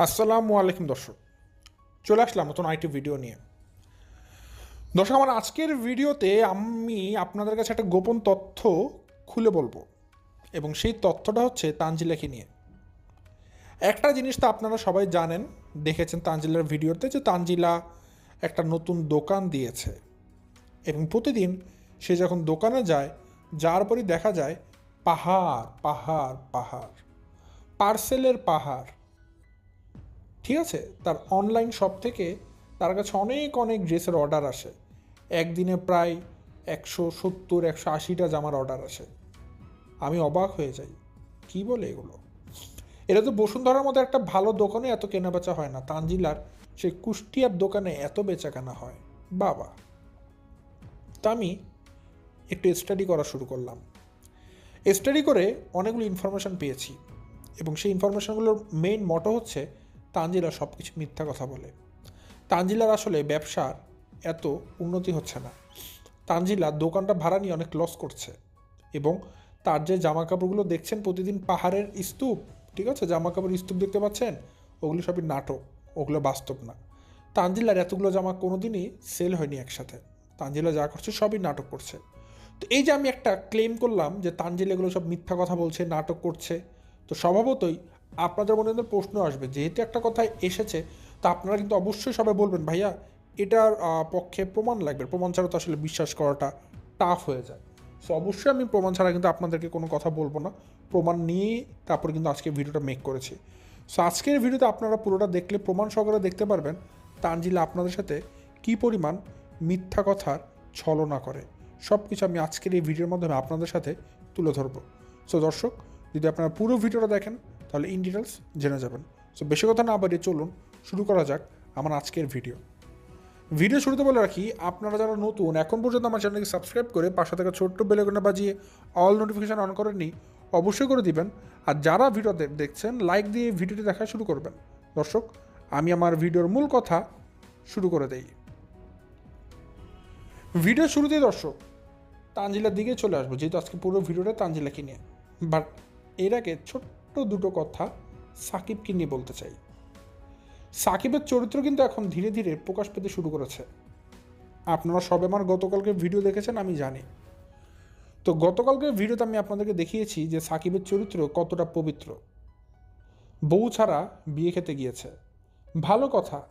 আসসালামু আলাইকুম দর্শক, চলে আসলাম নতুন আইটি ভিডিও নিয়ে। দর্শক, আমার আজকের ভিডিওতে আমি আপনাদের কাছে একটা গোপন তথ্য খুলে বলব, এবং সেই তথ্যটা হচ্ছে তানজিলাকে নিয়ে। একটা জিনিস তো আপনারা সবাই জানেন, দেখেছেন তানজিলার ভিডিওতে যে তানজিলা একটা নতুন দোকান দিয়েছে, এবং প্রতিদিন সে যখন দোকানে যায়, যার পরই দেখা যায় পাহাড় পাহাড় পাহাড়, পার্সেলের পাহাড় ঠিক আছে? তার অনলাইন শপ থেকে তার কাছে অনেক অনেক ড্রেসের অর্ডার আসে। একদিনে প্রায় একশো সত্তর, একশো আশিটা জামার অর্ডার আসে। আমি অবাক হয়ে যাই। কি বলে এগুলো? এটা তো বসুন্ধরার মতো একটা ভালো দোকানে এত কেনাবেচা হয় না। তানজিলার সেই কুষ্টিয়ার দোকানে এত বেচা কেনা হয়। বাবা। তা আমি একটু স্টাডি করা শুরু করলাম। স্টাডি করে অনেকগুলো ইনফরমেশান পেয়েছি। এবং সেই ইনফরমেশানগুলোর মেইন মটো হচ্ছে তানজিলা সব কিছু মিথ্যা কথা বলে। তানজিলার আসলে ব্যবসার এত উন্নতি হচ্ছে না। তানজিলা দোকানটা ভাড়া নিয়ে অনেক লস করছে এবং তার যে জামা কাপড়গুলো দেখছেন প্রতিদিন পাহাড়ের স্তূপ, ঠিক আছে? জামা কাপড় স্তূপ দেখতে পাচ্ছেন? ওগুলো সবই নাটক, ওগুলো বাস্তব না। তানজিলার এতগুলো জামা কোনোদিনই সেল হয়নি একসাথে। তানজিলা যা করছে সবই নাটক করছে। তো এই যে আমি একটা ক্লেম করলাম যে তানজিল এগুলো সব মিথ্যা কথা বলছে, নাটক করছে, তো স্বভাবতই আপনাদের মনে মধ্যে প্রশ্ন আসবে, যেহেতু একটা কথা এসেছে, তা আপনারা কিন্তু অবশ্যই সবাই বলবেন, ভাইয়া, এটার পক্ষে প্রমাণ লাগবে, প্রমাণ ছাড়া তো আসলে বিশ্বাস করাটা টাফ হয়ে যায়। সো অবশ্যই আমি প্রমাণ ছাড়া কিন্তু আপনাদেরকে কোনো কথা বলব না। প্রমাণ নিয়েই তারপর কিন্তু আজকে ভিডিওটা মেক করেছি। সো আজকের ভিডিওতে আপনারা পুরোটা দেখলে, প্রমাণ সহকারে দেখতে পারবেন তানজিলা আপনাদের সাথে কি পরিমাণ মিথ্যা কথার ছলনা করে। সব কিছু আমি আজকের এই ভিডিওর মাধ্যমে আপনাদের সাথে তুলে ধরবো। সো দর্শক, যদি আপনারা পুরো ভিডিওটা দেখেন তাহলে ইন ডিটেলস জেনে যাবেন। সো বেশি কথা না বাড়িয়ে চলুন, শুরু করা যাক আমার আজকের ভিডিও ভিডিও শুরুতে বলে রাখি, আপনারা যারা নতুন, এখন পর্যন্ত আমার চ্যানেলকে সাবস্ক্রাইব করে পাশে থাকা ছোট্ট বেলেগুনা বাজিয়ে অল নোটিফিকেশান অন করেননি, অবশ্যই করে দিবেন। আর যারা ভিডিও দেখছেন লাইক দিয়ে ভিডিওটি দেখা শুরু করবেন। দর্শক, আমি আমার ভিডিওর মূল কথা শুরু করে দেই। ভিডিও শুরুতেই দর্শক, তানজিলার দিকে চলে আসব, যেহেতু আজকে পুরো ভিডিওটা তানজিলাকে নিয়ে। বাট এর আগে ছোট্ট দুটো কথা সাকিবকে নিয়ে বলতে চাই। সাকিবের চরিত্র কিন্তু এখন ধীরে ধীরে প্রকাশ পেতে শুরু করেছে। আপনারা সবে আমার গতকালকে ভিডিও দেখেছেন, আমি জানি। তো গতকালকে ভিডিওতে আমি আপনাদেরকে দেখিয়েছি যে সাকিবের চরিত্র কতটা পবিত্র। বউ ছাড়া বিয়ে খেতে গিয়েছে। ভালো কথা।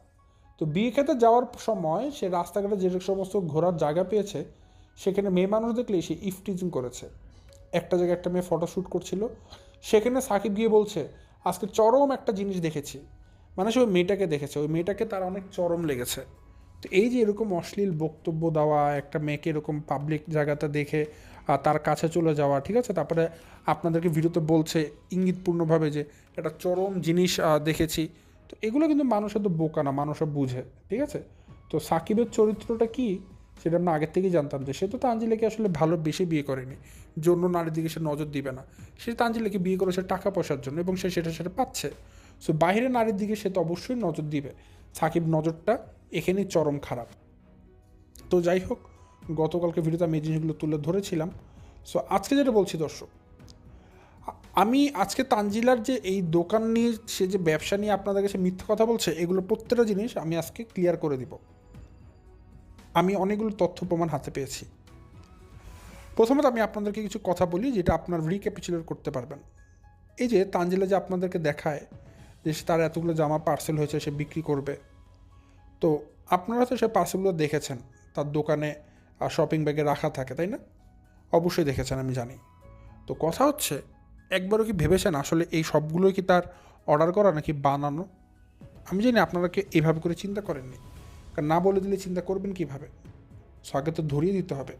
তো বিয়ে খেতে যাওয়ার সময় সে রাস্তাঘাটে যে সমস্ত ঘোরার জায়গা পেয়েছে, সেখানে মেয়ে মানুষ দেখলে সে ইফটিজিং করেছে। একটা জায়গায় একটা মেয়ে ফটোশ্যুট করছিল সেখানে সাকিব গিয়ে বলছে, আজকে চরম একটা জিনিস দেখেছি। মানে সে ওই মেয়েটাকে দেখেছে, ওই মেয়েটাকে তার অনেক চরম লেগেছে। তো এই যে এরকম অশ্লীল বক্তব্য দেওয়া, একটা মেয়েকে এরকম পাবলিক জায়গাতে দেখে তার কাছে চলে যাওয়া, ঠিক আছে? তারপরে আপনাদেরকে ভিডিওতে বলছে, ইঙ্গিতপূর্ণভাবে যে একটা চরম জিনিস দেখেছি। তো এগুলো কিন্তু মানুষের তো বোকা না, মানুষও বুঝে, ঠিক আছে? তো সাকিবের চরিত্রটা কি? সেটা আমরা আগের থেকেই জানতাম যে সে তো তানজিলাকে আসলে ভালো বেশি বিয়ে করেনি। জন্য নারীর দিকে সে নজর দিবে না। সে তানজিলাকে বিয়ে করেছে টাকা পয়সার জন্য এবং সে সেটা সেটা পাচ্ছে। সো বাইরে নারীর দিকে সে তো অবশ্যই নজর দিবে। সাকিব নজরটা এখানেই চরম খারাপ। তো যাই হোক, গতকালকে ভিডিওতে আমি এই জিনিসগুলো তুলে ধরেছিলাম। সো আজকে যেটা বলছি দর্শক, আমি আজকে তানজিলার যে এই দোকান নিয়ে সে যে ব্যবসা নিয়ে আপনাদের কাছে মিথ্যা কথা বলছে, এগুলো প্রত্যেকটা জিনিস আমি আজকে ক্লিয়ার করে দিব। আমি অনেকগুলো তথ্য প্রমাণ হাতে পেয়েছি। প্রথমত আমি আপনাদেরকে কিছু কথা বলি যেটা আপনার রিক্যাপিচুলেট করতে পারবেন। এই যে তানজিলা যে আপনাদেরকে দেখায় যে তার এতগুলো জামা পার্সেল হয়েছে, সে বিক্রি করবে। তো আপনারা তো সে পার্সেলগুলো দেখেছেন, তার দোকানে আর শপিং ব্যাগে রাখা থাকে, তাই না? অবশ্যই দেখেছেন, আমি জানি। তো কথা হচ্ছে, একবারও কি ভেবেছেন আসলে এই সবগুলোই কি তার অর্ডার করা নাকি বানানো? আমি জানি আপনারা কি এভাবে করে চিন্তা করেননি। কারণ না বলে দিলে চিন্তা করবেন কীভাবে? সো আগে তো ধরিয়ে দিতে হবে।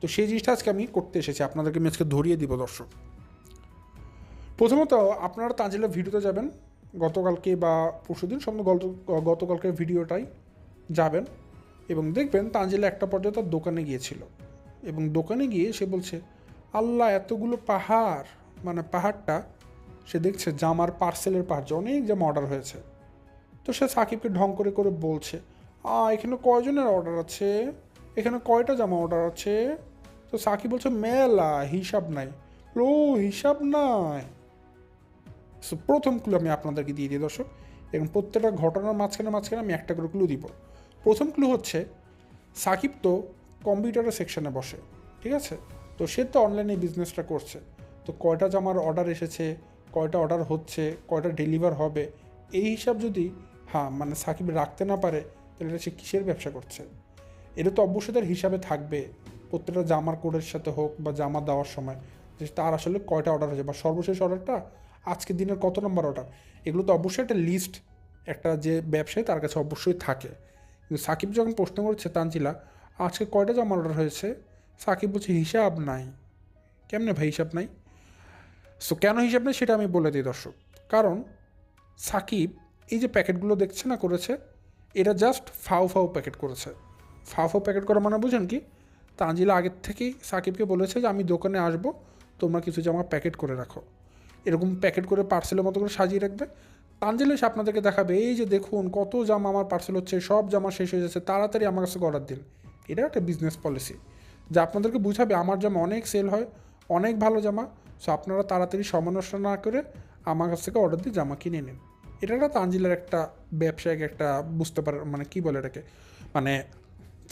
তো সেই জিনিসটা আজকে আমি করতে এসেছি, আপনাদেরকে আমি আজকে ধরিয়ে দিব দর্শক। প্রথমত, আপনারা তানজিলের ভিডিওতে যাবেন, গতকালকে বা পরশুদিন সম্ভব গত, গতকালকের ভিডিওটাই যাবেন এবং দেখবেন তানজিলা একটা পর্যায়ে তার দোকানে গিয়েছিল এবং দোকানে গিয়ে সে বলছে, আল্লাহ, এতগুলো পাহাড় মানে পাহাড়টা সে দেখছে জামার পার্সেলের পাহাড় অনেক জামা অর্ডার হয়েছে। তো সে সাকিবকে ঢং করে করে বলছে এখানে কয়জনের অর্ডার আছে? এখানে কয়টা জামা অর্ডার আছে? তো সাকিব বলছে, মেলা, হিসাব নাই। লো হিসাব নাই। সো প্রথম ক্লু আমি আপনাদেরকে দিয়ে দিই, দর্শক। এবং প্রত্যেকটা ঘটনার মাঝখানে মাঝখানে আমি একটা করে ক্লু দিব। প্রথম ক্লু হচ্ছে, সাকিব তো কম্পিউটারের সেকশনে বসে, ঠিক আছে? তো সে তো অনলাইনে বিজনেসটা করছে। তো কয়টা জামার অর্ডার এসেছে, কয়টা অর্ডার হচ্ছে, কয়টা ডেলিভার হবে? এই হিসাব যদি হ্যাঁ মানে সাকিব রাখতে না পারে তাহলে এটা সে কিসের ব্যবসা করছে এটা তো অবশ্যই তার হিসাবে থাকবে। প্রত্যেকটা জামার কোডের সাথে হোক বা জামা দেওয়ার সময়, যে তার আসলে কয়টা অর্ডার হয়েছে বা সর্বশেষ অর্ডারটা আজকের দিনের কত নম্বর অর্ডার এগুলো তো অবশ্যই একটা লিস্ট একটা যে ব্যবসায়ী তার কাছে অবশ্যই থাকে। কিন্তু সাকিব যখন প্রশ্ন করছে তানজিলা, আজকে কয়টা জামার অর্ডার হয়েছে? সাকিব বলছে, হিসাব নাই। কেমনে ভাই হিসাব নাই? সো কেন হিসাব নেই সেটা আমি বলে দিই দর্শক। কারণ সাকিব এই যে প্যাকেটগুলো দেখছে না করেছে এটা জাস্ট ফাও ফাও প্যাকেট করেছে। ফাও ফাও প্যাকেট করা মানে বুঝেন কি? তানজিলা আগের থেকেই সাকিবকে বলেছে যে, আমি দোকানে আসব, তোমরা কিছু জামা প্যাকেট করে রাখো। এরকম প্যাকেট করে পার্সেলের মতো করে সাজিয়ে রাখবে। তানজিলা এসে আপনাদেরকে দেখাবে, এই যে দেখুন, কত জামা আমার পার্সেল হচ্ছে, সব জামা শেষ হয়ে যাচ্ছে, তাড়াতাড়ি আমার কাছে অর্ডার দিন। এটা একটা বিজনেস পলিসি যা আপনাদেরকে বুঝাবে, আমার জামা অনেক সেল হয়, অনেক ভালো জামা সো আপনারা তাড়াতাড়ি সমালোচনা না করে আমার কাছ থেকে অর্ডার দিয়ে জামা কিনে নিন। এটা একটা তানজিলার একটা ব্যবসায়িক একটা বুঝতে পারেন মানে কি বলে এটাকে? মানে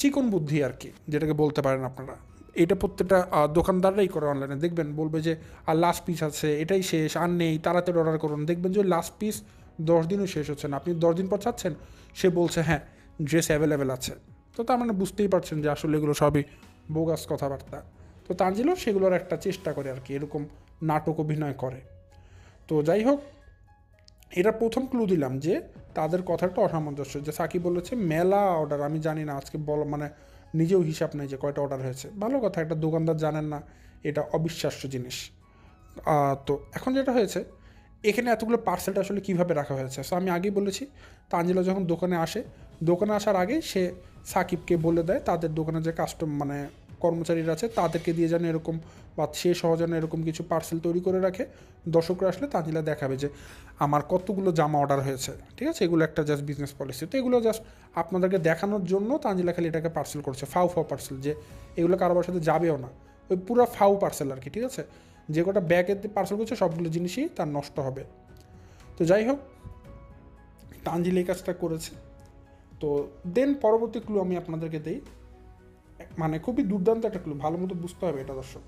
চিকন বুদ্ধি আর কি, যেটাকে বলতে পারেন আপনারা। এটা প্রত্যেকটা দোকানদাররাই করে অনলাইনে দেখবেন বলবে যে আর লাস্ট পিস আছে, এটাই শেষ, আর নেই, তাড়াতাড়ি অর্ডার করুন। দেখবেন যে লাস্ট পিস দশ দিনও শেষ হচ্ছে না। আপনি দশ দিন পর চাচ্ছেন, সে বলছে হ্যাঁ ড্রেস অ্যাভেলেবেল আছে। তো তার মানে বুঝতেই পারছেন যে আসলে এগুলো সবই বোগাস কথাবার্তা। তো তানজিলও সেগুলোর একটা চেষ্টা করে আর কি, এরকম নাটক অভিনয় করে। তো যাই হোক এটা প্রথম ক্লু দিলাম যে তাদের কথাটা অসামঞ্জস্য, যে সাকিব বলেছে, মেলা অর্ডার আমি জানি না, আজকে বল মানে নিজেও হিসাব নেই যে কয়টা অর্ডার হয়েছে। ভালো কথা, একটা দোকানদার জানেন না, এটা অবিশ্বাস্য জিনিস। তো এখন যেটা হয়েছে, এখানে এতগুলো পার্সেলটা আসলে কীভাবে রাখা হয়েছে? সো আমি আগেই বলেছি তাঞ্জিলা যখন দোকানে আসে, দোকানে আসার আগে সে সাকিবকে বলে দেয়, তাদের দোকানে যে কাস্টম মানে কর্মচারীরা আছে, তাদেরকে দিয়ে যেন এরকম বা সে সহজনে এরকম কিছু পার্সেল তৈরি করে রাখে। দর্শকরা আসলে তাঞ্জিলা দেখাবে যে আমার কতগুলো জামা অর্ডার হয়েছে, ঠিক আছে? এগুলো একটা জাস্ট বিজনেস পলিসি তো এগুলো জাস্ট আপনাদেরকে দেখানোর জন্য তাঞ্জিলা খালি এটাকে পার্সেল করছে, ফাউ ফাউ পার্সেল যে এগুলো কারোবার সাথে যাবেও না। ওই পুরো ফাউ পার্সেল আর কি, ঠিক আছে? যে কটা ব্যাগের পার্সেল করছে, সবগুলো জিনিসই তার নষ্ট হবে। তো যাই হোক, তানজিল এই কাজটা করেছে। তো দেন পরবর্তী ক্লু আমি আপনাদেরকে দেই। মানে খুবই দুর্দান্ত একটা ক্লু ভালো মতো বুঝতে হবে এটা দর্শক।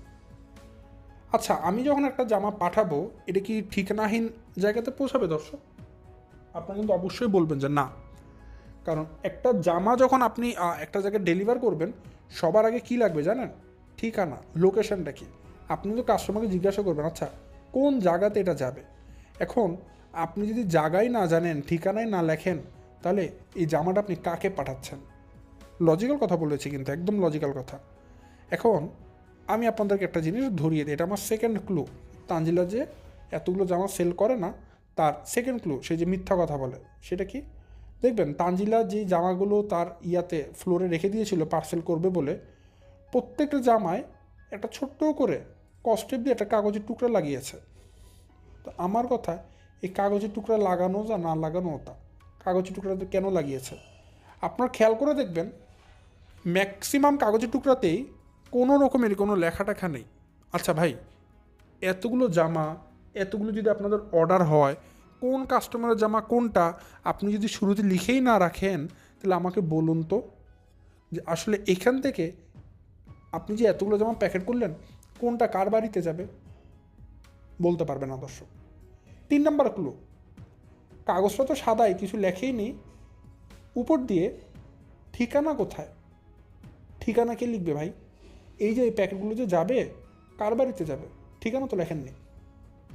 আচ্ছা আমি যখন একটা জামা পাঠাবো, এটা কি ঠিকানাহীন জায়গাতে পৌঁছাবে দর্শক? আপনারা কিন্তু অবশ্যই বলবেন যে না। কারণ একটা জামা যখন আপনি একটা জায়গায় ডেলিভার করবেন, সবার আগে কি লাগবে জানেন? ঠিকানা লোকেশনটা কি? আপনি তো কাস্টমারকে জিজ্ঞাসা করবেন আচ্ছা কোন জায়গাতে এটা যাবে? এখন আপনি যদি জায়গায় না জানেন, ঠিকানায় না লেখেন, তাহলে এই জামাটা আপনি কাকে পাঠাচ্ছেন? লজিক্যাল কথা বলেছি কিন্তু, একদম লজিক্যাল কথা। এখন আমি আপনাদেরকে একটা জিনিস ধরিয়ে দিই, এটা আমার সেকেন্ড ক্লু তাঞ্জিলা যে এতগুলো জামা সেল করে না, তার সেকেন্ড ক্লু সে যে মিথ্যা কথা বলে, সেটা কি? দেখবেন তাঞ্জিলা যে জামাগুলো তার ইয়াতে ফ্লোরে রেখে দিয়েছিল পার্সেল করবে বলে, প্রত্যেকটা জামায় একটা ছোট্ট করে কস্টেপ দিয়ে একটা কাগজের টুকরা লাগিয়েছে। তো আমার কথা, এই কাগজের টুকরা লাগানো যা না লাগানো তা, কাগজের টুকরাতে কেন লাগিয়েছে? আপনার খেয়াল করে দেখবেন ম্যাক্সিমাম কাগজের টুকরাতেই কোনো রকমের কোনো লেখা টেখা নেই। আচ্ছা ভাই, এতগুলো জামা, এতগুলো যদি আপনাদের অর্ডার হয়, কোন কাস্টমারের জামা কোনটা, আপনি যদি শুরুতে লিখেই না রাখেন, তাহলে আমাকে বলুন তো যে আসলে এখান থেকে আপনি যে এতগুলো জামা প্যাকেট করলেন, কোনটা কার বাড়িতে যাবে? বলতে পারবে না দর্শক। তিন নম্বর ক্লু কাগজটা তো সাদাই, কিছু লেখেই নেই। উপর দিয়ে ঠিকানা কোথায়? ঠিকানা কে লিখবে ভাই। এই যে এই প্যাকেটগুলো যে যাবে, কার বাড়িতে যাবে? ঠিকানা তো লেখেননি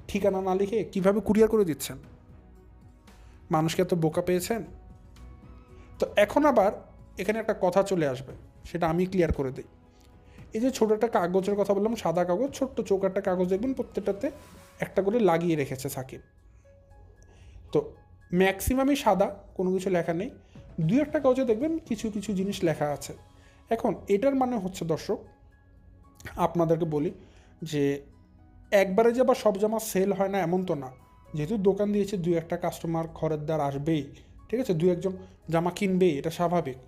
ঠিকানা না লিখে কীভাবে কুরিয়ার করে দিচ্ছেন? মানুষকে এত বোকা পেয়েছেন? তো এখন আবার এখানে একটা কথা চলে আসবে, সেটা আমি ক্লিয়ার করে দিই। এই যে ছোটো একটা কাগজের কথা বললাম, সাদা কাগজ, ছোট্ট একটা কাগজ দেখবেন প্রত্যেকটাতে একটা করে লাগিয়ে রেখেছে সাকিব। তো ম্যাক্সিমামই সাদা, কোনো কিছু লেখা নেই। দুই একটা কাগজে দেখবেন কিছু কিছু জিনিস লেখা আছে। এখন এটার মানে হচ্ছে দর্শক, আপনাদেরকে বলি যে একবারে যে আবার সব জামা সেল হয় না এমন তো না। যেহেতু দোকান দিয়েছে দু একটা কাস্টমার খরিদ্দার আসবেই, ঠিক আছে? দু একজন জামা কিনবেই, এটা স্বাভাবিক।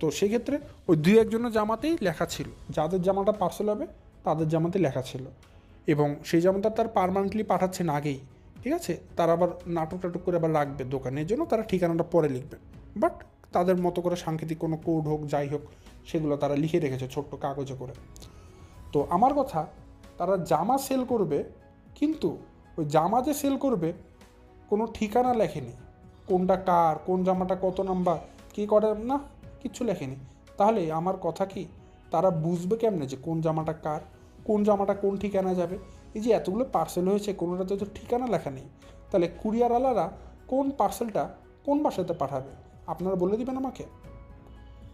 তো সেক্ষেত্রে ওই দু একজনের জামাতেই লেখা ছিল। যাদের জামাটা পার্সেল হবে, তাদের জামাতে লেখা ছিল। এবং সেই জামাটা তার পারমানেন্টলি পাঠাচ্ছেন আগেই, ঠিক আছে? তারা আবার নাটক টাটক করে আবার রাখবে দোকানের জন্য তারা ঠিকানাটা পরে লিখবে। বাট তাদের মতো করে সাংকেতিক কোনো কোড হোক, যাই হোক, সেগুলো তারা লিখে রেখেছে ছোট্ট কাগজে করে। তো আমার কথা, তারা জামা সেল করবে, কিন্তু ওই জামা যে সেল করবে, কোনো ঠিকানা লেখেনি। কোনটা কার, কোন জামাটা কত নাম্বার কী করে, না কিচ্ছু লেখেনি। তাহলে আমার কথা কি, তারা বুঝবে কেমনে যে কোন জামাটা কার, কোন জামাটা কোন ঠিকানা যাবে? এই যে এতগুলো পার্সেল হয়েছে, কোনোটাতে তো ঠিকানা লেখা নেই। তাহলে কুরিয়ারওয়ালারা কোন পার্সেলটা কোন বাসাতে পাঠাবে? আপনারা বলে দিবেন আমাকে?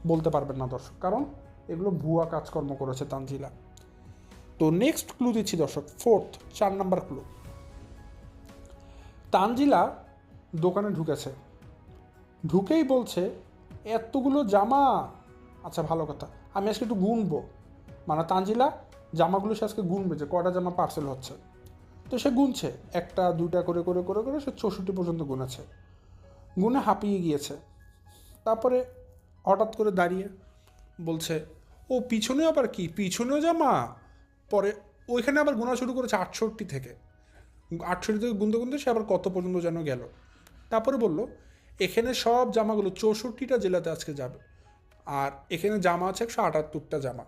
বলতে পারবেন না দর্শক, কারণ এগুলো ভুয়া কাজকর্ম করেছে তানজিলা। তো নেক্সট ক্লু দিচ্ছি দর্শক ফোর্থ চার নাম্বার ক্লু তানজিলা দোকানে ঢুকেছে। ঢুকেই বলছে, এতগুলো জামা? আচ্ছা ভালো কথা। আমি আজকে একটু গুনবো। মানে তানজিলা জামাগুলো সে আজকে গুনবে যে কটা জামা পার্সেল হচ্ছে। তো সে গুনছে, একটা, দুইটা, করে করে করে করে সে চৌষট্টি পর্যন্ত গুনেছে। গুনে হাঁপিয়ে গিয়েছে। তারপরে হঠাৎ করে দাঁড়িয়ে বলছে, ও, পিছনে আবার কি? পিছনেও জামা পরে ওইখানে আবার গোনা শুরু করেছে আটষট্টি থেকে। আটষট্টি থেকে গুনতে গুনতে সে আবার কত পর্যন্ত যেন গেল। তারপরে বলল, এখানে সব জামাগুলো, চৌষট্টিটা জেলাতে আজকে যাবে। আর এখানে জামা আছে একশো আটাত্তরটা জামা।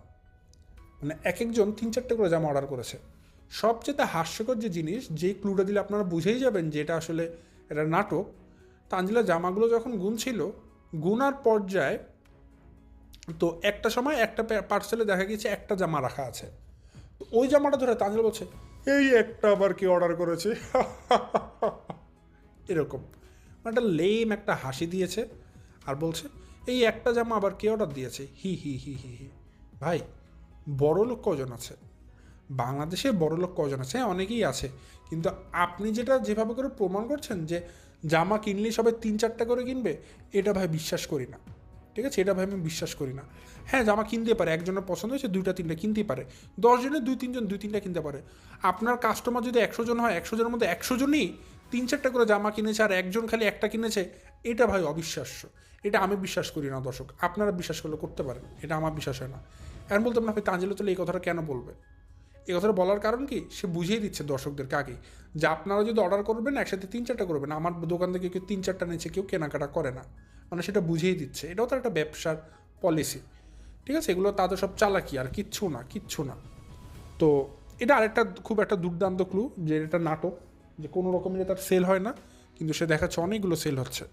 মানে এক একজন তিন চারটে করে জামা অর্ডার করেছে। সবচেয়ে হাস্যকর যে জিনিস যেই ক্লুটা দিলে আপনারা বুঝেই যাবেন যে এটা আসলে এটা নাটক, তানজিলা জামাগুলো যখন গুনছিল গুনার পর্যায়ে তো একটা সময় একটা পার্সেলে দেখা গেছে একটা জামা রাখা আছে। ওই জামাটা ধরে তানজিলা বলছে, এই একটা আবার কি অর্ডার করেছে? এরকম। একটা লেম একটা হাসি দিয়েছে আর বলছে, এই একটা জামা আবার কে অর্ডার দিয়েছে? হি হি হি হি হি। ভাই বড় লোক কজন আছে? বাংলাদেশে বড় লোক কজন আছে? হ্যাঁ অনেকেই আছে। কিন্তু আপনি যেটা যেভাবে করে প্রমাণ করছেন যে জামা কিনলেই সবাই তিন চারটা করে কিনবে? এটা ভাই বিশ্বাস করি না। ঠিক আছে? এটা ভাই আমি বিশ্বাস করি না। হ্যাঁ জামা কিনতে পারে। একজনের পছন্দ হয়েছে, দুইটা, তিনটা কিনতেই পারে। দশজনের দুই, তিনজন, দুই, তিনটা কিনতে পারে। আপনার কাস্টমার যদি একশো জন হয়, একশো জনের মধ্যে একশো জনই তিন চারটা করে জামা কিনেছে আর একজন খালি একটা কিনেছে, এটা ভাই অবিশ্বাস্য। এটা আমি বিশ্বাস করি না, দর্শক। আপনারা বিশ্বাস করলে করতে পারেন। এটা আমার বিশ্বাস হয় না। এখন বলতাম না, ভাই তাঞ্জিলা তাহলে এই কথাটা কেন বলবে? এই কথাটা বলার কারণ কি? সে বুঝিয়ে দিচ্ছে দর্শকদেরকে আগে যে আপনারা যদি অর্ডার করবেন, একসাথে তিন চারটা করবেন। আমার দোকান থেকে কেউ তিন চারটা নিচ্ছে কেউ কেনাকাটা করে না। মানে সেটা বুঝিয়ে দিচ্ছে। এটাও তার একটা ব্যবসার পলিসি ঠিক আছে? এগুলো তাদের সব চালাকি, আর কিচ্ছু না কিচ্ছু না। তো এটা আরেকটা খুব একটা দুর্দান্ত ক্লু যে এটা নাটক, যে কোনো রকমের তার সেল হয় না, কিন্তু সে দেখাচ্ছে অনেকগুলো সেল হচ্ছে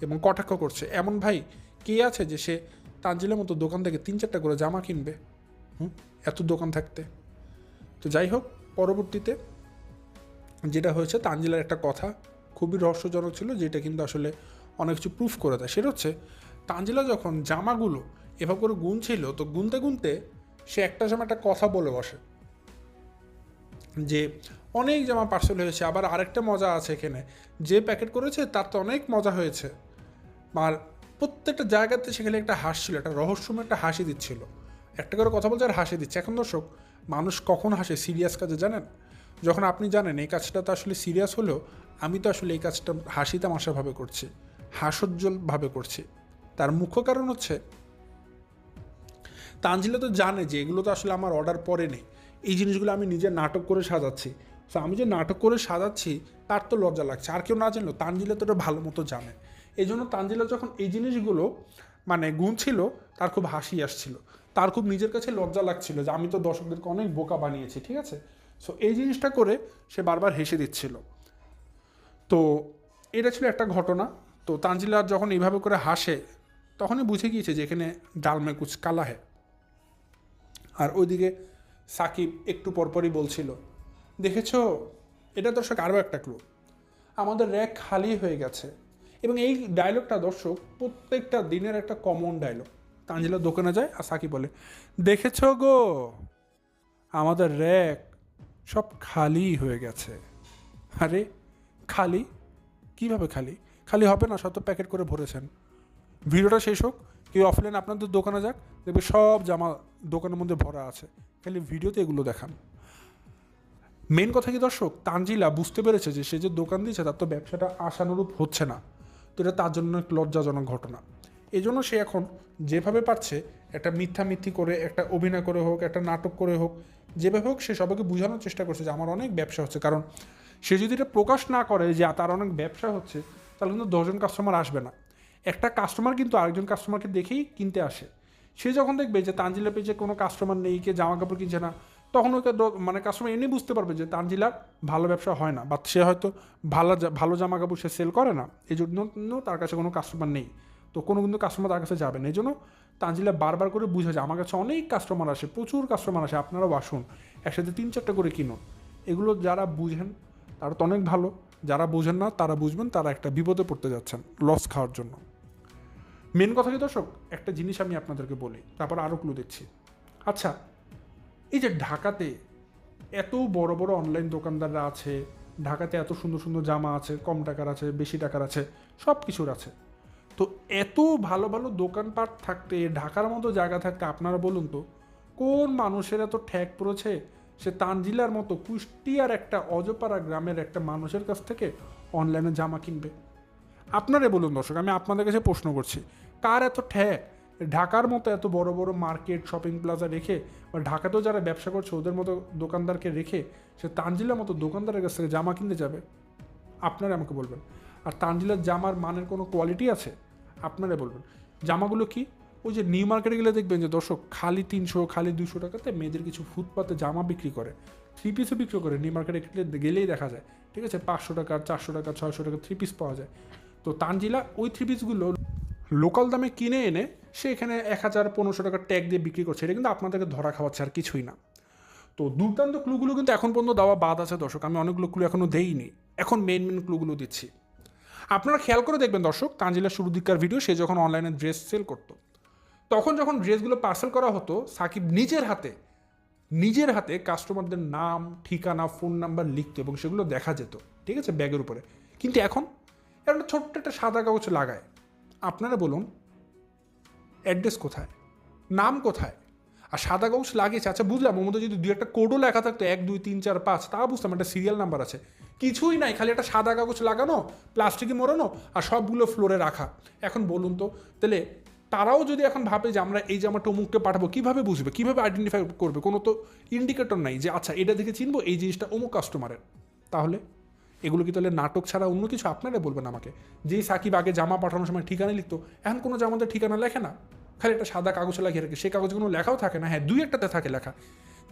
এবং কটাক্ষ করছে। এমন ভাই কে আছে যে সে তানজিলের মতো দোকান থেকে তিন চারটা করে জামা কিনবে? হুম? এত দোকান থাকতে। তো যাই হোক, পরবর্তীতে যেটা হয়েছে, তানজিলার একটা কথা খুবই রহস্যজনক ছিল, যেটা কিন্তু আসলে অনেক কিছু প্রুফ করে দেয়। সেটা হচ্ছে, তানজিলা যখন জামাগুলো এভাবে করে গুনছিল, তো গুনতে গুনতে সে একটা সময় একটা কথা বলে বসে। যে অনেক জামা পার্সেল হয়েছে, আবার আরেকটা মজা আছে এখানে। যে প্যাকেট করেছে, তার তো অনেক মজা হয়েছে। আর প্রত্যেকটা জায়গাতে সেখানে একটা হাসছিল, একটা রহস্যময় একটা হাসি দিচ্ছিল। একটা করে কথা বলছে আর হাসি দিচ্ছে। এখন দর্শক মানুষ কখন হাসে? সিরিয়াস কাজে জানেন? যখন আপনি জানেন এই কাজটা তো আসলে সিরিয়াস হলেও আমি তো আসলে এই কাজটা হাসি তামাশাভাবে করছি, হাস্যোজ্জ্বলভাবে করছি। তার মুখ্য কারণ হচ্ছে, তানজিলা তো জানে যে এগুলো তো আসলে আমার অর্ডার পরে নেই। এই জিনিসগুলো আমি নিজে নাটক করে সাজাচ্ছি। তো আমি যে নাটক করে সাজাচ্ছি, তার তো লজ্জা লাগছে। আর কেউ না জানলো তানজিলা তো ওটা ভালো মতো জানে। এই জন্য তানজিলা যখন এই জিনিসগুলো মানে গুনছিল, তার খুব হাসি আসছিল। তার খুব নিজের কাছে লজ্জা লাগছিল যে আমি তো দর্শকদেরকে অনেক বোকা বানিয়েছি, ঠিক আছে? সো এই জিনিসটা করে সে বারবার হেসে দিচ্ছিল। তো এটা ছিল একটা ঘটনা। তো তানজিলা যখন এইভাবে করে হাসে, তখনই বুঝে গিয়েছে যে এখানে ডালমে কুচ কালা হ্যাঁ আর ওইদিকে সাকিব একটু পরপরই বলছিল, দেখেছ, এটা দর্শক আরও একটা ক্লু আমাদের র্যাক খালি হয়ে গেছে। এবং এই ডায়লগটা দর্শক প্রত্যেকটা দিনের একটা কমন ডায়লগ তানজিলা দোকানে যায় আর সাকিব বলে, দেখেছ গো, আমাদের র্যাক সব খালি হয়ে গেছে। আরে, খালি? কীভাবে খালি? খালি হবে না শত প্যাকেট করে ভরেছেন। ভিডিওটা শেষ হোক, কেউ অফলাইন আপনাদের দোকানে যাক, দেখবে সব জামা দোকানের মধ্যে ভরা আছে। খালি ভিডিওতে এগুলো দেখান। মেন কথা কি দর্শক? তানজিলা বুঝতে পেরেছে যে সে যে দোকান দিয়েছে, তার তো ব্যবসাটা আশানুরূপ হচ্ছে না। তো এটা তার জন্য লজ্জাজনক ঘটনা। এই জন্য সে এখন যেভাবে পারছে, একটা মিথ্যা মিথ্যি করে, একটা অভিনয় করে হোক, একটা নাটক করে হোক, যেভাবে হোক সে সবাইকে বোঝানোর চেষ্টা করছে যে আমার অনেক ব্যবসা হচ্ছে। কারণ সে যদি এটা প্রকাশ না করে যে তার অনেক ব্যবসা হচ্ছে, তাহলে কিন্তু দশজন কাস্টমার আসবে না। একটা কাস্টমার কিন্তু আরেকজন কাস্টমারকে দেখেই কিনতে আসে। সে যখন দেখবে যে তানজিলা পেজে কোনো কাস্টমার নেই, কে জামা কাপড় কিনছে না, তখন ওকে মানে কাস্টমার এমনি বুঝতে পারবে যে তানজিলার ভালো ব্যবসা হয় না। বা সে হয়তো ভালো ভালো জামা কাপড় সে সেল করে না। এই জন্য তার কাছে কোনো কাস্টমার নেই। তো কোনো কিন্তু কাস্টমার তার কাছে যাবে না। এই জন্য তানজিলা বারবার করে বুঝে যায়, আমার কাছে অনেক কাস্টমার আসে, প্রচুর কাস্টমার আসে, আপনারাও আসুন, একসাথে তিন চারটা করে কিনুন। এগুলো যারা বুঝেন, তারা তো অনেক ভালো, যারা বোঝেন না, তারা বুঝবেন, তারা একটা বিপদে পড়তে যাচ্ছেন লস খাওয়ার জন্য। মেন কথা কি দর্শক? একটা জিনিস আমি আপনাদেরকে বলি, তারপর আরও ক্লু দিচ্ছি। আচ্ছা এই যে ঢাকাতে এত বড় বড় অনলাইন দোকানদাররা আছে, ঢাকাতে এত সুন্দর সুন্দর জামা আছে, কম টাকার আছে, বেশি টাকার আছে সব কিছুর আছে। তো এত ভালো ভালো দোকানপাট থাকতে, ঢাকার মতো জায়গা থাকতে আপনারা বলুন তো, কোন মানুষের এত ঠ্যাক পড়েছে? সে তানজিলার মতো কুষ্টিয়ার একটা অজপাড়া গ্রামের একটা মানুষের কাছ থেকে অনলাইনে জামা কিনবে। আপনারে বলুন দর্শক, আমি আপনাদের কাছে প্রশ্ন করছি, কার এত ঠ্যাক? ঢাকার মতো এত বড় বড় মার্কেট, শপিং প্লাজা রেখে বা ঢাকাতেও যারা ব্যবসা করছে, ওদের মতো দোকানদারকে রেখে সে তানজিলার মতো দোকানদারের কাছ থেকে জামা কিনতে যাবে? আপনারা আমাকে বলবেন। আর তানজিলার জামার মানের কোনো কোয়ালিটি আছে? আপনারা বলবেন। জামাগুলো কি? ওই যে নিউ মার্কেটে গেলে দেখবেন যে দর্শক খালি তিনশো, খালি দুশো টাকাতে মেয়েদের কিছু ফুটপাতে জামা বিক্রি করে। থ্রি পিসও বিক্রি করে। নিউ মার্কেটে গেলে- গেলেই দেখা যায়। ঠিক আছে? পাঁচশো টাকা, চারশো টাকা, ছয়শো টাকা থ্রি পিস পাওয়া যায়। তো তানজিলা, ওই থ্রি পিসগুলো লোকাল দামে কিনে এনে সে এখানে এক হাজার, পনেরোশো টাকা ট্যাগ দিয়ে বিক্রি করছে। এটা কিন্তু আপনাদেরকে ধরা খাওয়াচ্ছে আর কিছুই না। তো দুর্দান্ত ক্লুগুলো কিন্তু এখন পর্যন্ত দেওয়া বাদ আছে দর্শক। আমি অনেকগুলো ক্লু এখনও দেইনি। এখন মেন মেন ক্লুগুলো দিচ্ছি। আপনারা খেয়াল করে দেখবেন দর্শক তানজিলার শুরু দিককার ভিডিও সে যখন অনলাইনে ড্রেস সেল করতো, তখন যখন ড্রেসগুলো পার্সেল করা হতো, সাকিব নিজের হাতে নিজের হাতে কাস্টমারদের নাম, ঠিকানা ফোন নাম্বার লিখতো এবং সেগুলো দেখা যেত, ঠিক আছে, ব্যাগের উপরে। কিন্তু এখন একটা ছোট্ট একটা সাদা কাগজ লাগায়। আপনারা বলুন অ্যাড্রেস কোথায়? নাম কোথায়? আর সাদা কাগজ লাগিয়েছে। আচ্ছা বুঝলাম, ওর মধ্যে যদি দুই একটা কোডও লেখা থাকতো, এক, দুই, তিন, চার, পাঁচ, তা বুঝতাম, একটা সিরিয়াল নাম্বার আছে। কিছুই নাই, খালি একটা সাদা কাগজ লাগানো প্লাস্টিকে মোড়ানো আর সবগুলো ফ্লোরে রাখা। এখন বলুন তো, তাহলে তারাও যদি এখন ভাবে যে আমরা এই জামাটা অমুককে পাঠাবো, কীভাবে বুঝবে? কীভাবে আইডেন্টিফাই করবে? কোনো তো ইন্ডিকেটর নাই যে আচ্ছা এটা দেখে চিনবো, এই জিনিসটা অমুক কাস্টমারের তাহলে এগুলো কি তাহলে নাটক ছাড়া অন্য কিছু আপনারা বলবেন আমাকে? যেই সাকিব আগে জামা পাঠানোর সময় ঠিকানা লিখতো, এখন কোনো জামাতে ঠিকানা লেখে না। খালি একটা সাদা কাগজে লাগিয়ে রাখে। সেই কাগজে কোনো লেখাও থাকে না। হ্যাঁ দুই একটাতে থাকে লেখা।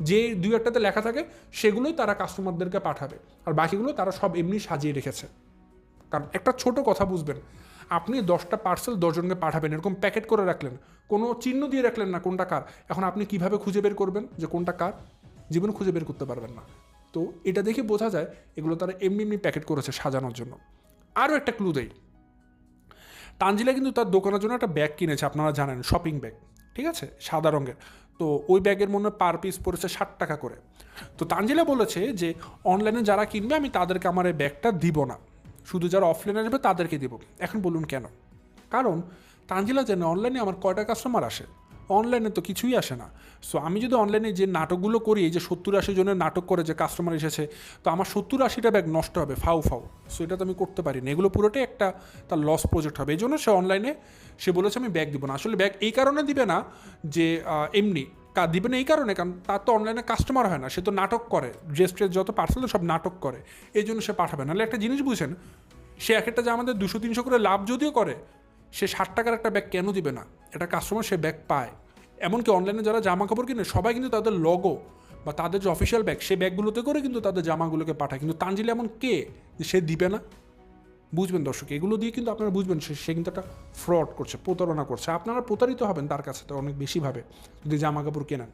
যে দুই একটাতে লেখা থাকে, সেগুলোই তারা কাস্টমারদেরকে পাঠাবে। আর বাকিগুলো তারা সব এমনি সাজিয়ে রেখেছে। কারণ একটা ছোট কথা বুঝবেন, আপনি দশটা পার্সেল দশজনকে পাঠাবেন, এরকম প্যাকেট করে রাখলেন, কোনো চিহ্ন দিয়ে রাখলেন না কোনটা কার। এখন আপনি কীভাবে খুঁজে বের করবেন যে কোনটা কার? জীবন খুঁজে বের করতে পারবেন না। তো এটা দেখে বোঝা যায়, এগুলো তারা এমনি এমনি প্যাকেট করেছে সাজানোর জন্য। আরও একটা ক্লু দেই। তানজিলা কিন্তু তার দোকানের জন্য একটা ব্যাগ কিনেছে, আপনারা জানেন শপিং ব্যাগ ঠিক আছে? সাদা রঙের। তো ওই ব্যাগের মনে পার পিস পড়েছে ষাট টাকা করে। তো তানজিলা বলেছে যে অনলাইনে যারা কিনবে, আমি তাদেরকে আমার এই ব্যাগটা দিব না। শুধু যারা অফলাইনে আসবে, তাদেরকে দিব। এখন বলুন কেন? কারণ তানজিলা জানে অনলাইনে আমার কয়টা কাস্টমার আসে? অনলাইনে তো কিছুই আসে না। সো আমি যদি অনলাইনে যে নাটকগুলো করি, এই যে সত্তর আশি জনের নাটক করে যে কাস্টমার এসেছে, তো আমার সত্তর আশিটা ব্যাগ নষ্ট হবে, ফাউ ফাউ। সো এটা তো আমি করতে পারি না এগুলো পুরোটাই একটা তার লস প্রজেক্ট হবে। এই জন্য সে অনলাইনে সে বলেছে, আমি ব্যাগ দিব না। আসলে ব্যাগ এই কারণে দিবে না যে এমনি। দিবে না এই কারণে, কারণ তার তো অনলাইনে কাস্টমার হয় না। সে তো নাটক করে। ড্রেস ট্রেস যত পার্সেল সব নাটক করে। এই জন্য সে পাঠাবে। নাহলে একটা জিনিস বুঝেন, সে এক একটা যে আমাদের দুশো তিনশো করে লাভ যদিও করে, সে ষাট টাকার একটা ব্যাগ কেন দিবে না? এটা কাস্টমার সে ব্যাগ পায়। এমনকি অনলাইনে যারা জামা কাপড় কিনে, সবাই কিন্তু তাদের লগো বা তাদের যে অফিসিয়াল ব্যাগ সেই ব্যাগগুলোতে করে কিন্তু তাদের জামাগুলোকে পাঠায়। কিন্তু তানজিল এমন কে যে সে দিবে না? বুঝবেন দর্শক, এগুলো দিয়ে কিন্তু আপনারা বুঝবেন সে সে কিন্তু একটা ফ্রড করছে, প্রতারণা করছে। আপনারা প্রতারিত হবেন তার কাছে তো অনেক বেশিভাবে যদি জামা কাপড় কেনেন।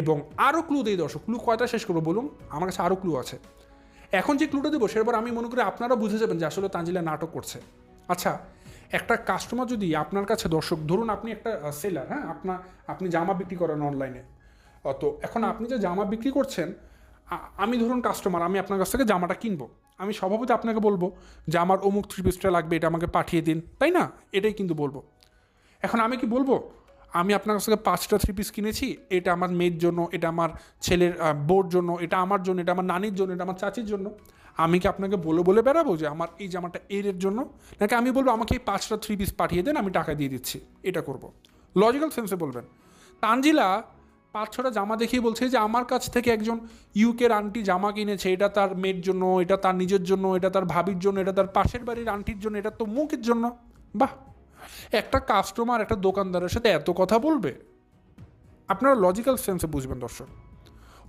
এবং আরও ক্লু দিই দর্শক ক্লু কয়টা শেষ করব বলুন? আমার কাছে আরও ক্লু আছে। এখন যে ক্লুটা দেবো সেবার আমি মনে করি আপনারা বুঝে যাবেন যে আসলে তানজিলা নাটক করছে। আচ্ছা একটা কাস্টমার যদি আপনার কাছে, দর্শক, ধরুন আপনি একটা সেলার হ্যাঁ? আপনার আপনি জামা বিক্রি করেন অনলাইনে তো এখন আপনি যে জামা বিক্রি করছেন আমি ধরুন কাস্টমার আমি আপনার কাছ থেকে জামাটা কিনবো। আমি স্বভাবতই আপনাকে বলব যে, আমার অমুক থ্রি পিসটা লাগবে, এটা আমাকে পাঠিয়ে দিন। তাই না? এটাই কিন্তু বলব। এখন আমি কি বলব? আমি আপনার কাছ থেকে পাঁচটা থ্রি পিস কিনেছি, এটা আমার মেয়ের জন্য, এটা আমার ছেলের বোর জন্য, এটা আমার জন্য, এটা আমার নানির জন্য, এটা আমার চাচির জন্য। আমি কি আপনাকে বলে বলে বেড়াবো যে আমার এই জামাটা এর এর জন্য? নাকি আমি বলব আমাকে এই পাঁচটা থ্রি পিস পাঠিয়ে দেন, আমি টাকা দিয়ে দিচ্ছি। এটা করব। লজিক্যাল সেন্সে বলবেন। তানজিলা পাঁচ, ছটা জামা দেখেই বলছে যে আমার কাছ থেকে একজন ইউকের আন্টি জামা কিনেছে। এটা তার মেয়ের জন্য, এটা তার নিজের জন্য, এটা তার ভাবির জন্য, এটা তার পাশের বাড়ির আন্টির জন্য, এটা তো মুখের জন্য। বাহ! একটা কাস্টমার একটা দোকানদারের সাথে এত কথা বলবে? আপনারা লজিক্যাল সেন্সে বুঝবেন, দর্শক।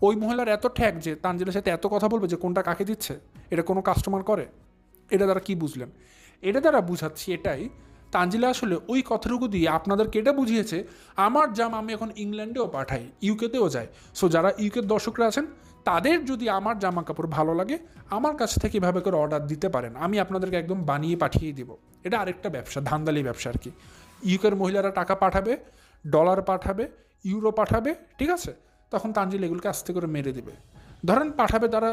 ওই মহিলার এত ঠ্যাক যে তানজিলের সাথে এত কথা বলবে যে কোনটা কাকে দিচ্ছে? এটা কোনো কাস্টমার করে? এটা দ্বারা কি বুঝলেন? এটা দ্বারা বুঝাচ্ছি এটাই, তানজিলা আসলে ওই কথাটুকু দিয়ে আপনাদেরকে এটা বুঝিয়েছে, আমার জাম আমি এখন ইংল্যান্ডেও পাঠাই ইউকেতেও যাই। সো যারা ইউকের দর্শকরা আছেন, তাদের যদি আমার জামা কাপড় ভালো লাগে, আমার কাছ থেকে এভাবে করে অর্ডার দিতে পারেন, আমি আপনাদেরকে একদম বানিয়ে পাঠিয়ে দিব। এটা আরেকটা ব্যবসা, ধান্দালি ব্যবসা আর কি। ইউকের মহিলারা টাকা পাঠাবে ডলার পাঠাবে ইউরো পাঠাবে, ঠিক আছে? তখন তানজিল এগুলোকে আস্তে করে মেরে দেবে। ধরেন পাঠাবে তারা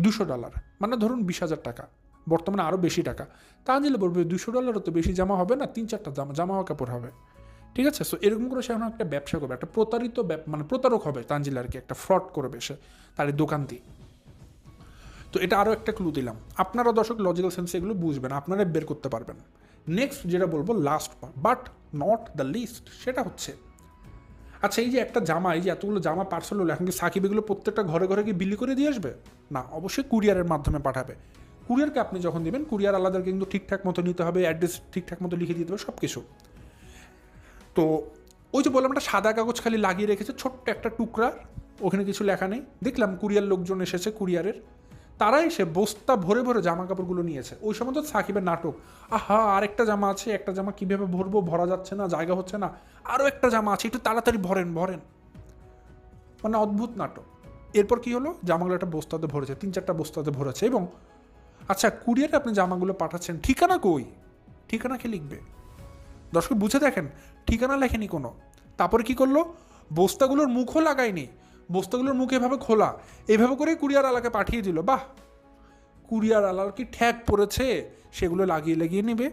দুশো ডলার। মানে ধরুন বিশ হাজার টাকা। বর্তমানে আরও বেশি টাকা। তানজিলে বলবে দুশো ডলারও তো বেশি জামা হবে না? তিন চারটা জামা জামা কাপড় হবে। ঠিক আছে? সো এরকম করে সে এখন একটা ব্যবসা করবে। একটা প্রতারিত মানে প্রতারক হবে তানজিল আর কি। একটা ফ্রড করবে সে তার দোকান দিয়ে। তো এটা আরও একটা ক্লু দিলাম। আপনারা দর্শক লজিক্যাল সেন্সে এগুলো বুঝবেন আপনারা বের করতে পারবেন। নেক্সট যেটা বলব last but not the least সেটা হচ্ছে আচ্ছা এই যে একটা জামা, এই যে এতগুলো জামা পার্সেল হলো, এখন কি সাকিব এগুলো প্রত্যেকটা ঘরে ঘরে কি বিলি করে দিয়ে আসবে? না, অবশ্যই কুরিয়ারের মাধ্যমে পাঠাবে। কুরিয়ারকে আপনি যখন দেবেন, কুরিয়ার আলাদাকে কিন্তু ঠিকঠাক মতো নিতে হবে অ্যাড্রেস ঠিকঠাক মতো লিখে দিতে হবে সব কিছু তো ওই যে বললাম, একটা সাদা কাগজ খালি লাগিয়ে রেখেছে, ছোট্ট একটা টুকরা, ওখানে কিছু লেখা নেই। দেখলাম কুরিয়ার লোকজন এসেছে কুরিয়ারের। তারাই সে বস্তা ভরে ভরে জামা কাপড়গুলো নিয়েছে। ওই সময় তো সাকিবের নাটক। আহা, আরেকটা জামা আছে, একটা জামা কীভাবে ভরবো? ভরা যাচ্ছে না, জায়গা হচ্ছে না। আরও একটা জামা আছে, একটু তাড়াতাড়ি ভরেন ভরেন। মানে অদ্ভুত নাটক। এরপর কি হলো? জামাগুলো একটা বস্তাতে ভরেছে, তিন চারটা বস্তাতে ভরেছে এবং আচ্ছা কুরিয়ারে আপনি জামাগুলো পাঠাচ্ছেন, ঠিকানা কই? ঠিকানা কে লিখবে? দর্শক, বুঝে দেখেন, ঠিকানা লেখেনি কোনো। তারপরে কি করল? বস্তাগুলোর মুখও লাগায়নি। বস্তাগুলোর মুখ এভাবে খোলা। এভাবে করে কুরিয়ার আলাকে পাঠিয়ে দিল। বাহ! কুরিয়ার আলার কি ঠ্যাক পড়েছে? সেগুলো লাগিয়ে লাগিয়ে নেবে।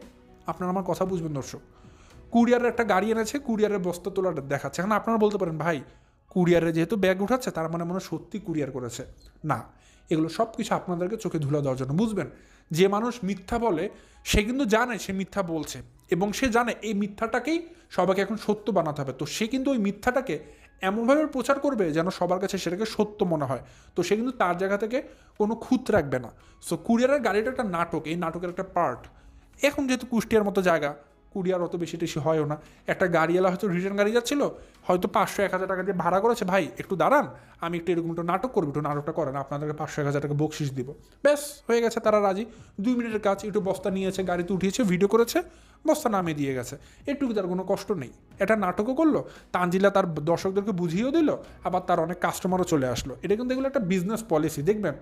আপনারা আমার কথা বুঝবেন, দর্শক। কুরিয়ারের একটা গাড়ি এনেছে, কুরিয়ারের বস্তা তোলাটা দেখাচ্ছে। এখন আপনারা বলতে পারেন, ভাই, কুরিয়ারে যেহেতু ব্যাগ উঠাচ্ছে, তার মানে মনে সত্যি কুরিয়ার করেছে। না, এগুলো সব কিছু আপনাদেরকে চোখে ধুলা দেওয়ার জন্য। বুঝবেন, যে মানুষ মিথ্যা বলে, সে কিন্তু জানে, সে মিথ্যা বলছে। এবং সে জানে, এই মিথ্যাটাকেই সবাইকে এখন সত্য বানাতে হবে। তো সে কিন্তু ওই মিথ্যাটাকে এমনভাবে প্রচার করবে যেন সবার কাছে সেটাকে সত্য মনে হয়। তো সে কিন্তু তার জায়গা থেকে কোনো খুঁত রাখবে না। সো কুরিয়ারের গাড়িটা একটা নাটক, এই নাটকের একটা পার্ট এখন যেহেতু কুষ্টিয়ার মতো জায়গা, কুরিয়ার অত বেশি টেশি হয়ও না। একটা গাড়িওয়ালা হয়তো রিটার্ন গাড়ি যাচ্ছিল, হয়তো পাঁচশো এক হাজার টাকা দিয়ে ভাড়া করেছে, ভাই, একটু দাঁড়ান, আমি একটু এরকম একটু নাটক করব, একটু নাটকটা করেন, আপনাদেরকে পাঁচশো এক হাজার টাকা বকশিস দিব। ব্যাস, হয়ে গেছে তারা রাজি। দুই মিনিটের কাজ, একটু বস্তা নিয়েছে গাড়িতে উঠিয়েছে ভিডিও করেছে। বস্তা নামিয়ে দিয়ে গেছে। এটুকু তার কোনো কষ্ট নেই। এটা নাটকও করল, তানজিলা তার দর্শকদেরকে বুঝিয়েও দিল, আবার তার অনেক কাস্টমারও চলে আসলো। এটা কিন্তু এগুলো একটা বিজনেস পলিসি দেখবেন?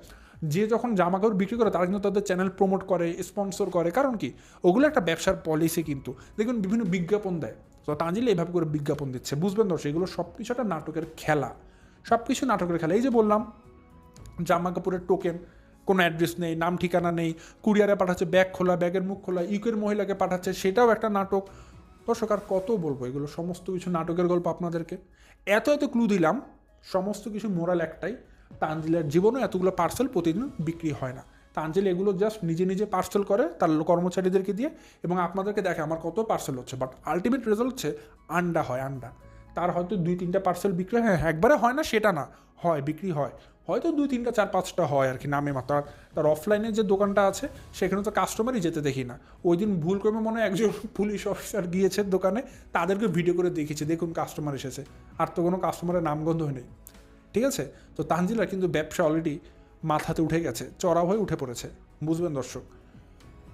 যে যখন জামা কাপড় বিক্রি করে, তারা কিন্তু তাদের চ্যানেল প্রমোট করে স্পন্সর করে। কারণ কি? ওগুলো একটা ব্যবসার পলিসি কিন্তু। দেখবেন বিভিন্ন বিজ্ঞাপন দেয়। তো তানজিলা এভাবে করে বিজ্ঞাপন দিচ্ছে। বুঝবেন দর্শক, এগুলো সব কিছু একটা নাটকের খেলা। সব কিছু নাটকের খেলা। এই যে বললাম, জামা কাপড়ের টোকেন কোনো অ্যাড্রেস নেই, নাম ঠিকানা নেই, কুরিয়ারে পাঠাচ্ছে, ব্যাগ খোলা, ব্যাগের মুখ খোলা, ইউকের মহিলাকে পাঠাচ্ছে, সেটাও একটা নাটক। দর্শক, আর কত বলব, এগুলো সমস্ত কিছু নাটকের গল্প আপনাদেরকে। এত এত ক্লু দিলাম, সমস্ত কিছু মোরাল একটাই, তানজিলের জীবনে এতগুলো পার্সেল প্রতিদিন বিক্রি হয় না। তানজিল এগুলো জাস্ট নিজে নিজে পার্সেল করে তার কর্মচারীদেরকে দিয়ে এবং আপনাদেরকে দেখে আমার কত পার্সেল হচ্ছে। বাট আলটিমেট রেজাল্ট হচ্ছে আন্ডা হয়, আন্ডা। তার হয়তো দুই তিনটা পার্সেল বিক্রি হয় হ্যাঁ একবারে হয় না, সেটা না, হয়, বিক্রি হয়। হয়তো দুই তিনটা, চার পাঁচটা হয় আর কি নামে মাত্র তার অফলাইনে যে দোকানটা আছে, সেখানে তো কাস্টমারই যেতে দেখি না। ওই দিন ভুল করে মনে হয় একজন পুলিশ অফিসার গিয়েছে দোকানে, তাদেরকে ভিডিও করে দেখিয়েছে, দেখুন কাস্টমার এসেছে। আর তো কোনো কাস্টমারের নামগন্ধ নেই। ঠিক আছে? তো তানজিলা কিন্তু ব্যবসা অলরেডি মাথাতে উঠে গেছে চড়া হয়ে উঠে পড়েছে, বুঝবেন দর্শক।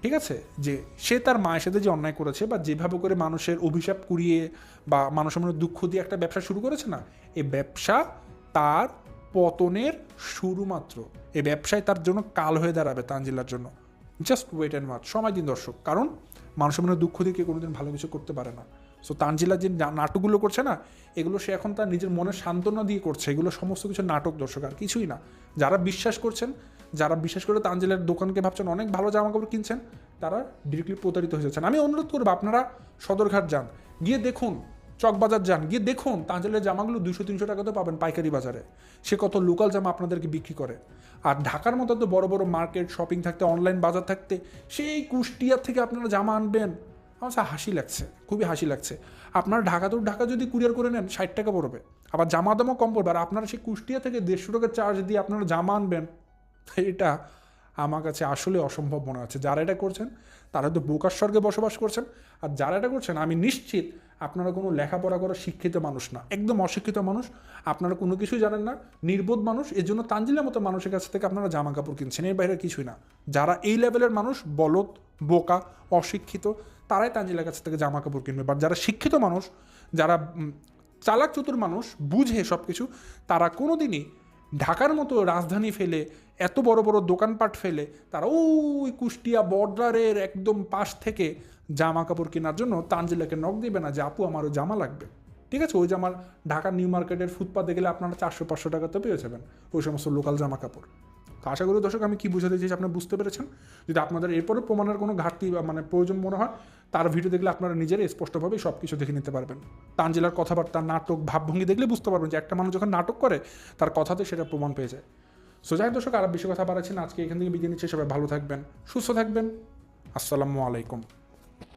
ঠিক আছে? যে সে তার মায়ের সাথে যে অন্যায় করেছে বা যেভাবে করে মানুষের অভিশাপ কুড়িয়ে বা মানুষের মনে দুঃখ দিয়ে একটা ব্যবসা শুরু করেছে না এই ব্যবসা তার পতনের শুরু মাত্র এই ব্যবসায় তার জন্য কাল হয়ে দাঁড়াবে তানজিলার জন্য। জাস্ট ওয়েট অ্যান্ড ওয়াচ সময় দিন দর্শক। কারণ মানুষের মনে দুঃখ কেউ কোনোদিন ভালো কিছু করতে পারে না। সো তানজিলা যে নাটকগুলো করছে না, এগুলো সে এখন তার নিজের মনে সান্ত্বনা দিয়ে করছে। এগুলো সমস্ত কিছু নাটক দর্শক, আর কিছুই না। যারা বিশ্বাস করছেন, যারা বিশ্বাস করে তানজিলের দোকানকে ভাবছেন, অনেক ভালো জামা কাপড় কিনছেন, তারা ডিরেক্টলি প্রতারিত হয়ে যাচ্ছেন। আমি অনুরোধ করব, আপনারা সদরঘাট যান। গিয়ে দেখুন চকবাজার যান, গিয়ে দেখুন তাঁজেলের জামাগুলো দুশো তিনশো টাকাতেও পাবেন পাইকারি বাজারে। সে কত লোকাল জামা আপনাদেরকে বিক্রি করে। আর ঢাকার মতো তো বড় বড় মার্কেট শপিং থাকতে অনলাইন বাজার থাকতে, সেই কুষ্টিয়ার থেকে আপনারা জামা আনবেন। আমার হাসি লাগছে, খুবই হাসি লাগছে। আপনার ঢাকা তো, ঢাকা যদি কুরিয়ার করে নেন, ষাট টাকা পড়বে। আবার জামা দামও কম পড়বে। আর আপনারা সেই কুষ্টিয়া থেকে দেড়শো টাকা চার্জ দিয়ে আপনারা জামা আনবেন, এটা আমার কাছে আসলে অসম্ভব মনে হচ্ছে। যারা এটা করছেন, তারা তো বোকার স্বর্গে বসবাস করছেন। আর যারা এটা করছেন, আমি নিশ্চিত আপনারা কোনো লেখাপড়া করা শিক্ষিত মানুষ না। একদম অশিক্ষিত মানুষ, আপনারা কোনো কিছুই জানেন না, নির্বোধ মানুষ এর জন্য তানজিলের মতো মানুষের কাছ থেকে আপনারা জামা কাপড় কিনছেন। এর বাইরে কিছুই না। যারা এই লেভেলের মানুষ, বলদ, বোকা, অশিক্ষিত, তারাই তানজিলের কাছ থেকে জামা কাপড় কিনবে। বাট যারা শিক্ষিত মানুষ, যারা চালাক চতুর মানুষ, বুঝে সব কিছু তারা কোনো দিনই ঢাকার মতো রাজধানী ফেলে, এত বড় বড় দোকানপাট ফেলে, তারা ওই কুষ্টিয়া বর্ডারের একদম পাশ থেকে জামা কাপড় কেনার জন্য তানজিলাকে নখ দিবে না যে, আপু, আমারও জামা লাগবে। ঠিক আছে? ওই জামার ঢাকার নিউ মার্কেটের ফুটপাতে গেলে আপনারা চারশো, পাঁচশো টাকা তো পেয়ে যাবেন ওই সমস্ত লোকাল জামা কাপড় তো আশা করি দর্শক, আমি কি বুঝাতে চাইছি আপনারা বুঝতে পেরেছেন? যদি আপনাদের এরপরে প্রমাণের কোনো ঘাটতি বা মানে প্রয়োজন মনে হয়, তার ভিডিও দেখলে আপনারা নিজেরাই স্পষ্টভাবে সব কিছু দেখে নিতে পারবেন। তানজিলার কথাবার্তা, নাটক, ভাবভঙ্গি দেখলে বুঝতে পারবেন যে, একটা মানুষ যখন নাটক করে, তার কথাতে সেটা প্রমাণ পেয়ে যায়। সো যাই দর্শক, আর বেশি কথা বাড়াচ্ছেন আজকে এখান থেকে বিদায় নিচ্ছে, সবাই ভালো থাকবেন, সুস্থ থাকবেন। আসসালামু আলাইকুম।